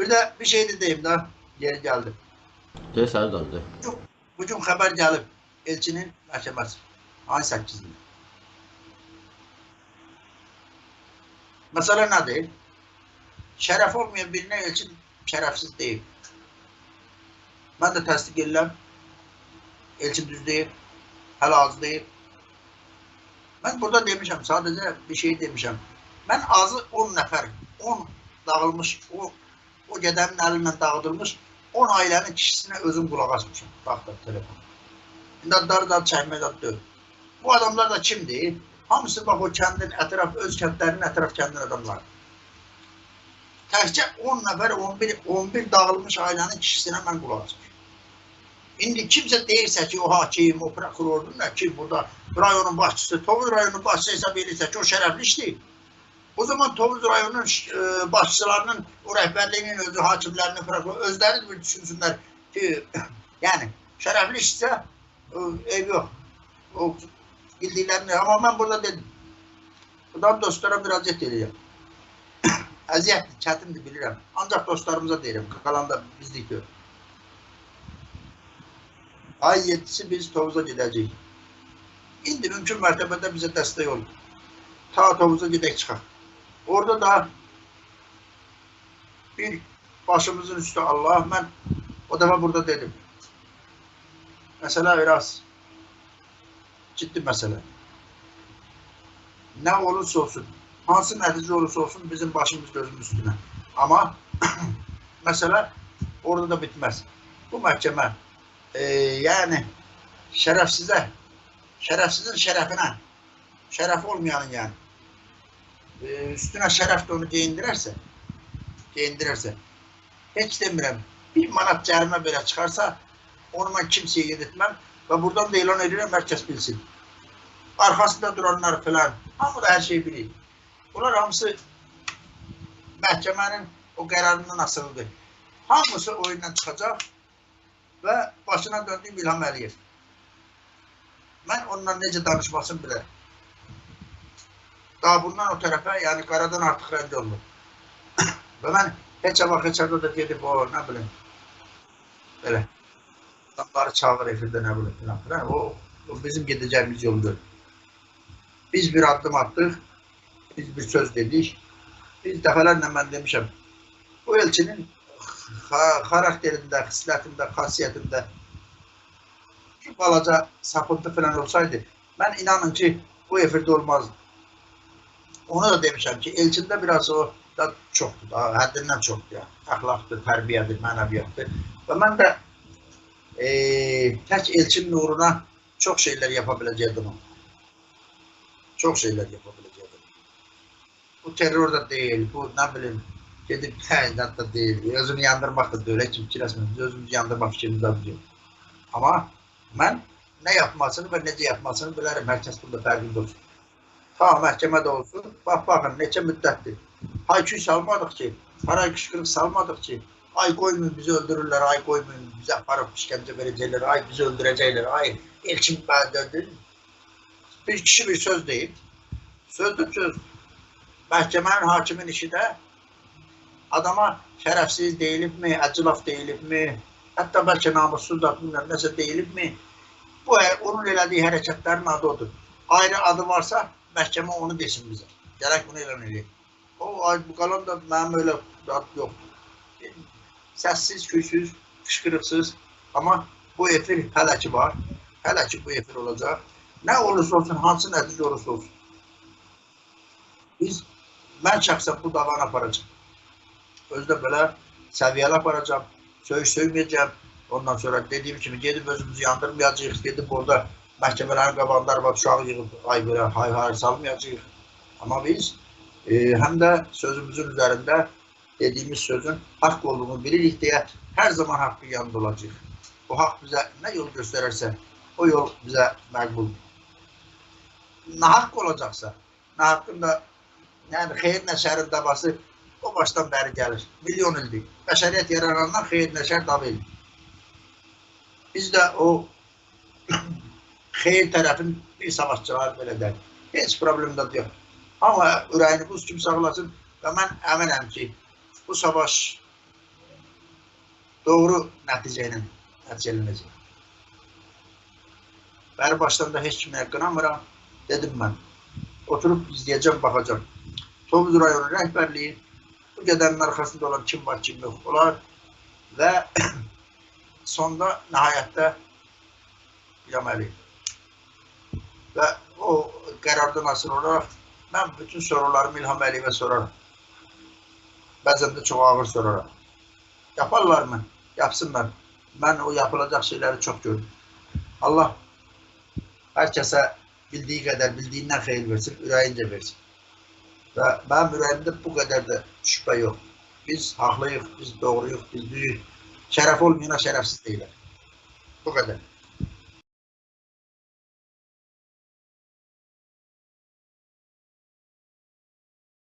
Bir de bir şey de deyim daha. Yeri geldi. De səni dandı. Bugün haber gelip elçinin mahkemesi. Ay 8'inde. Mesela ne değil? Şeref olmayan birine elçin şerefsiz değil. Ben de tasdik edirəm. Elçin düz deyil. Hələ az deyil. Ben burada demişəm, sadece bir şey demişəm. Ben azı 10 nəfər, 10 dağılmış, o, o gədənin əlindən dağıdılmış 10 ailənin kişisinə özüm qulaq asmışam. Taxta telefon. İndi adları da çəkmək deyil. Bu adamlar da kimdir? Hamısı bax o kəndin ətraf, öz kəndlərinin ətraf kəndin adamları. Təkcə 10 nəfər, 11, 11 dağılmış ailənin kişisinə mən qulaq asmışam. İndi kimsə deyirsə ki, o hakim, o prokurordur, nə ki, burada rayonun başçısı, Tovuz rayonunun başçısı hesab edirsə ki, o şərəfli işdir. O zaman Tovuz rayonunun e, başçılarının, o rəhbərliyinin özü, hakimlərinin, prokuror, özləri bir düşünsünlər ki, yəni şərəfli işsə e, ev yox. O bildiklərini, amma mən burada dedim. Buradan dostlara müraciət edirəm. Əziyyətli, çətindir bilirəm. Ancaq dostlarımıza deyirəm, qalanda bizlik deyil. Ay 7'si biz Tovuz'a gidəcəyik. İndi mümkün mərtəbədə bizə dəstək olun. Ta Tovuz'a gedək çıxaq. Orada da bir başımızın üstü Allah. Mən o dəfə burada dedim. Məsələ biraz ciddi məsələ. Nə olursa olsun, hansı nəticə olursa olsun bizim başımız gözümüz üstünə. Amma məsələ orada da bitməz. Bu məhkəmə e, yani şerefsize, şerefsizin şerefine, şeref olmayanın yani üstüne şeref de onu giyindirirse, giyindirirse, hiç demirəm, bir manat cərimə belə çıxarsa, onu mən kimseye yedirtməm və buradan da elan edirəm, herkes bilsin. Arkasında duranlar falan, hamı da her şeyi bilir. Bunlar hamısı məhkəmənin o qərarından asılıdır. Hamısı oyundan çıxacaq, və başına döndüyüm İlham Əliyev. Mən onunla necə danışmasını bilərəm. Daha bundan o tərəfə, yəni qaradan artıq rədd olunur. və mən heç vaxt heç da gedib o, nə bilim, belə, adamları çağır efirdə, nə bilim, filan, filan. O, o bizim gedəcəyimiz yoldur. Biz bir addım atdıq, biz bir söz dedik. Biz dəfələrlə mən demişəm, o elçinin karakterinde, xislətində, xasiyyətində bir balaca sapıntı falan olsaydı, mən inanın ki, bu efirdə olmazdı. Onu da demişəm ki, elçində biraz o da çoxdur, da, həddindən çoxdur. Ya. Əxlaqdır, tərbiyədir, mənəviyyatdır. Və mən də e, tək elçinin uğruna çox şeylər yapa biləcəkdim. Çox şeylər yapa. Bu terror da deyil, bu nə bilim, gedib təyinat da deyil, özünü yandırmaq da deyil, fikirləşmir, biz özümüzü yandırmaq fikrimizdə yox. Amma mən nə yapmasını və necə yapmasını bilərəm, hər kəs burada fərqində olsun. Ta məhkəmədə olsun, bax baxın, neçə müddətdir. Hayküy salmadıq ki, haray qışqırıq salmadıq ki, ay qoymayın bizi öldürürlər, ay qoymayın bizi aparıb işgəncə verəcəklər, ay bizi öldürəcəklər, ay elçin bəndədir. Bir kişi bir söz deyib, sözdür söz. Məhkəmənin hakimin işi də adama şərəfsiz deyilibmi, əclaf deyilibmi, hətta bəlkə namussuz da bilməm, nəsə deyilibmi, bu onun elədiyi hərəkətlərin adı odur. Ayrı adı varsa, məhkəmə onu desin bizə. Gərək bunu elan edək. O, qalan da mənim öyle ad yox. Səssiz, küysüz, qışqırıqsız, amma bu efir hələ ki var. Hələ ki bu efir olacaq. Nə olursa olsun, hansı nəticə olursa olsun. Biz, mən şəxsən bu davanı aparacağım. Özdə belə səviyyəli aparacağım, söyüş söyməyəcəm. Ondan sonra dediyim kimi gedib özümüzü yandırmayacağıq, gedib orada məhkəmələrin qabağında var, uşağı yığıb ay belə hay hay salmayacağıq. Amma biz e, həm də sözümüzün üzərində dediyimiz sözün haqq olduğunu bilirik deyə hər zaman haqqın yanında olacaq. O haqq bizə nə yol göstərərsə, o yol bizə məqbuldur. Nahaqq olacaqsa, nahaqqın da yəni xeyir nəşərin davası o başdan bəri gəlir. Milyon ildir. Bəşəriyyət yaranandan xeyir nəşər dav edir. Biz də o xeyir tərəfin bir savaşçıları belə deyil. Heç problem də yox. Amma ürəyini buz kimi sağlasın və mən əminəm ki, bu savaş doğru nəticə ilə nəticələnəcək. Bəri başdan da heç kimə qınamıram. Dedim mən. Oturup izleyeceğim, bakacağım. Tovuz rayonu rəhbərliyi bu qədərin arxasında olan kim var, kim yox olar və sonda nəhayətdə biləməli. Və o qərardan asılı olaraq mən bütün sorularımı İlham Əliyevə sorarım. Bəzən də çox ağır soraram. Yaparlar mı? Yapsınlar. Mən o yapılacaq şeyləri çox görürüm. Allah hər kəsə bildiği kadar bildiğinden xeyir versin, ürəyince versin. Və mənim ürəyimdə bu qədər də şübhə yox. Biz haqlıyıq, biz doğruyuq, biz düyük. Şərəf olmayana şərəfsiz deyilər. Bu qədər.